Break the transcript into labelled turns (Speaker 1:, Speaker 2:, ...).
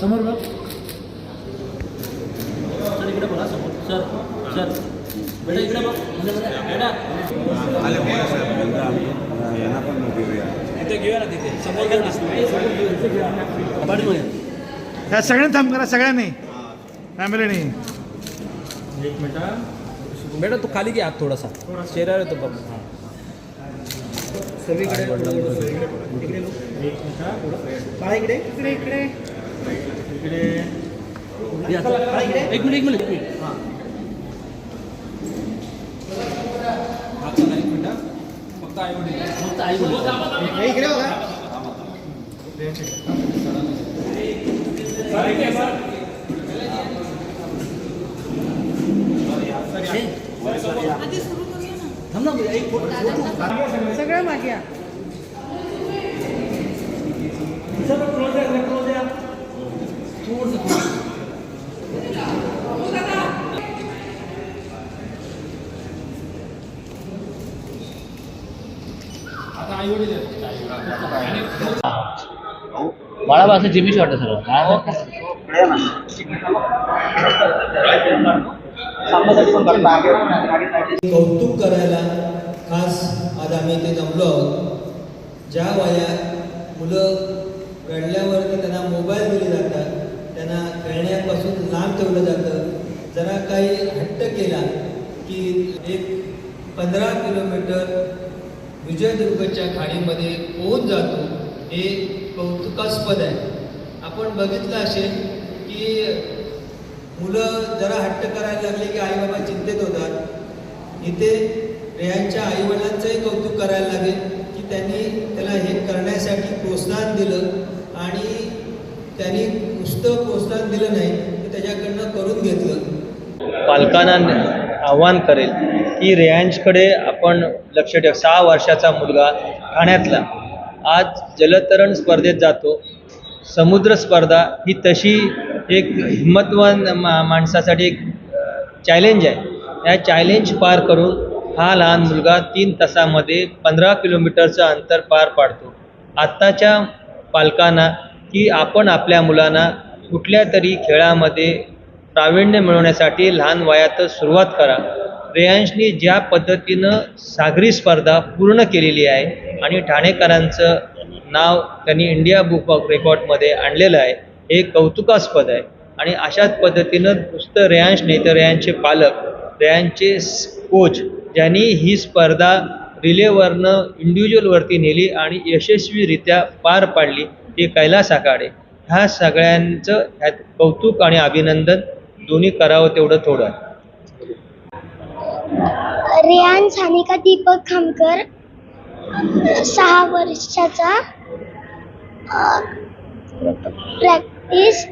Speaker 1: समोर बघ. सर इकडे बघा समोर. Sir sir. बेटा इकडे बघ. बेटा.
Speaker 2: यांना पण घेऊया.
Speaker 1: तिथे घेऊया ना तिथे. समोर
Speaker 3: सगळ्यांनी थांब करा सगळ्यांनी. फॅमिलीनी.
Speaker 1: एक मिनिटा बेटा तू खाली घे आत थोडासा. चेहऱ्यावर येतो बघ. सगळीकडे. इकडे बघ. एक मिनिटा थोडं. बाळा इकडे. इकडे इकडे. इकडे. या, चला, एक मिनिट एक मिनिट एक मिनिट. हां. हां, चला, एक मिनिट हां. फक्त आई वडील. फक्त आई वडील.
Speaker 3: इकडे बघा.
Speaker 1: थांब ना एक फोटो
Speaker 4: सगळं मागे या.
Speaker 1: बाळा बा असं जिमीशी वाटतं सगळं काय
Speaker 5: कौतुक करायला खास आज आम्ही इथे जमलो आहोत. ज्या वयात मुलं घडल्यावरती त्यांना मोबाईल दिले जातात त्यांना खेळण्यापासून लांब ठेवलं जातं. जरा काही हट्ट केला की एक पंधरा किलोमीटर विजयदुर्गच्या खाडीमध्ये पोहून जातो हे कौतुकास्पद आहे. आपण बघितलं असेल की मुलं जरा हट्ट करायला लागली की आई बाबा चिंतेत होतात. इथे रेयांच्या आई वडिलांचंही कौतुक करायला लागेल की त्यांनी त्याला हे करण्यासाठी प्रोत्साहन दिलं आणि त्यांनी नुसतं प्रोत्साहन दिलं नाही तर त्याच्याकडनं करून घेतलं.
Speaker 6: पालकांना आव्हान करेल की रेयांजकडे आपण लक्ष ठेव. सहा वर्षाचा मुलगा ठाण्यातला. आज जलतरण स्पर्धेत जातो. समुद्र स्पर्धा ही तशी एक हिंमतवान मा माणसासाठी एक चॅलेंज आहे. या चॅलेंज पार करून हा लहान मुलगा तीन तासामध्ये पंधरा किलोमीटरचं अंतर पार पाडतो. आत्ताच्या पालकांना की आपण आपल्या मुलांना कुठल्या तरी खेळामध्ये प्रावीण्य मिळवण्यासाठी लहान वयातच सुरुवात करा. रेयांशनी ज्या पद्धतीनं सागरी स्पर्धा पूर्ण केलेली आहे आणि ठाणेकरांचं नाव त्यांनी इंडिया बुक ऑफ रेकॉर्डमध्ये आणलेलं आहे हे कौतुकास्पद आहे. आणि अशाच पद्धतीनं नुसतं रेयांश नाही तर रेयांचे पालक रेयांचे कोच ज्यांनी ही स्पर्धा रिलेवरनं इंडिव्हिज्युअलवरती नेली आणि यशस्वीरित्या पार पाडली ते कैलास आखाडे. ह्या सगळ्यांचं ह्यात कौतुक आणि अभिनंदन दोन्ही करावं तेवढं थोडं आहे.
Speaker 7: रेयान सानिका दीपक खामकर सहा वर्षाचा is